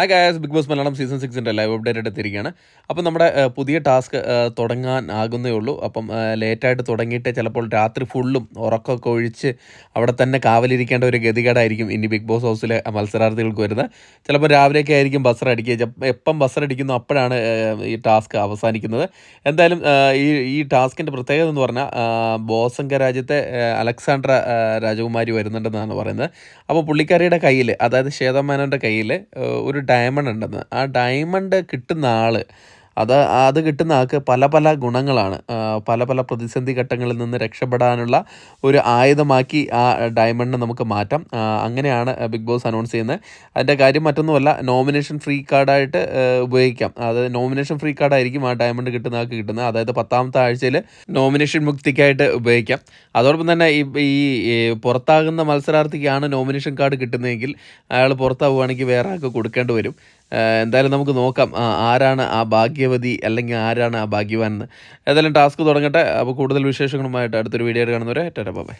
Hi guys Bigg Boss Malayalam season സിക്സിന്റെ live update എടുത്തിരിക്കുകയാണ് അപ്പം നമ്മുടെ പുതിയ ടാസ്ക് തുടങ്ങാൻ ആകുന്നേ ഉള്ളൂ. അപ്പം ലേറ്റായിട്ട് തുടങ്ങിയിട്ട് ചിലപ്പോൾ രാത്രി ഫുള്ളും ഉറക്കമൊക്കെ ഒഴിച്ച് അവിടെ തന്നെ കാവലിരിക്കേണ്ട ഒരു ഗതികേടായിരിക്കും ഇനി ബിഗ് ബോസ് ഹൗസിലെ മത്സരാർത്ഥികൾക്ക് വരുന്നത്. ചിലപ്പോൾ രാവിലെയൊക്കെ ആയിരിക്കും ചെ- എപ്പം ബസർ അടിക്കുന്നു അപ്പോഴാണ് ഈ ടാസ്ക് അവസാനിക്കുന്നത്. എന്തായാലും ഈ ഈ ടാസ്കിന്റെ പ്രത്യേകത എന്ന് പറഞ്ഞാൽ ബോസംഗ രാജ്യത്തെ അലക്സാണ്ട്ര രാജകുമാരി വരുന്നുണ്ടെന്നാണ് പറയുന്നത്. അപ്പോൾ പുള്ളിക്കാരിയുടെ കയ്യിൽ അതായത് ശ്വേതമേനോന്റെ കയ്യിൽ ഒരു ഡയമണ്ട് ഉണ്ടെന്ന്. ആ ഡയമണ്ട് കിട്ടുന്ന ആൾ അത് അത് കിട്ടുന്ന ആൾക്ക് പല പല ഗുണങ്ങളാണ്. പല പല പ്രതിസന്ധി ഘട്ടങ്ങളിൽ നിന്ന് രക്ഷപ്പെടാനുള്ള ഒരു ആയുധമാക്കി ആ ഡയമണ്ട് നമുക്ക് മാറ്റാം. അങ്ങനെയാണ് ബിഗ് ബോസ് അനൗൺസ് ചെയ്യുന്നത്. അതിന്റെ കാര്യം മറ്റൊന്നുമല്ല നോമിനേഷൻ ഫ്രീ കാർഡായിട്ട് ഉപയോഗിക്കാം. അത് നോമിനേഷൻ ഫ്രീ കാർഡായിരിക്കും ആ ഡയമണ്ട് കിട്ടുന്ന ആൾക്ക് കിട്ടുന്നത്. അതായത് പത്താമത്തെ ആഴ്ചയിൽ നോമിനേഷൻ മുക്തിക്കായിട്ട് ഉപയോഗിക്കാം. അതോടൊപ്പം തന്നെ ഈ പുറത്താകുന്ന മത്സരാർത്ഥിക്കാണ് നോമിനേഷൻ കാർഡ് കിട്ടുന്നതെങ്കിൽ അയാൾ പുറത്താവുകയാണെങ്കിൽ വേറെ ആൾക്ക് കൊടുക്കേണ്ടി വരും. എന്തായാലും നമുക്ക് നോക്കാം. ആരാണ് ആ ഭാഗ്യവതി അല്ലെങ്കിൽ ആരാണ് ആ ഭാഗ്യവാൻ എന്ന്. ഏതായാലും ടാസ്ക് തുടങ്ങട്ടെ. അപ്പോൾ കൂടുതൽ വിശേഷങ്ങളുമായിട്ട് അടുത്തൊരു വീഡിയോ കാണുന്നവരെ ടാറ്റ ബൈ.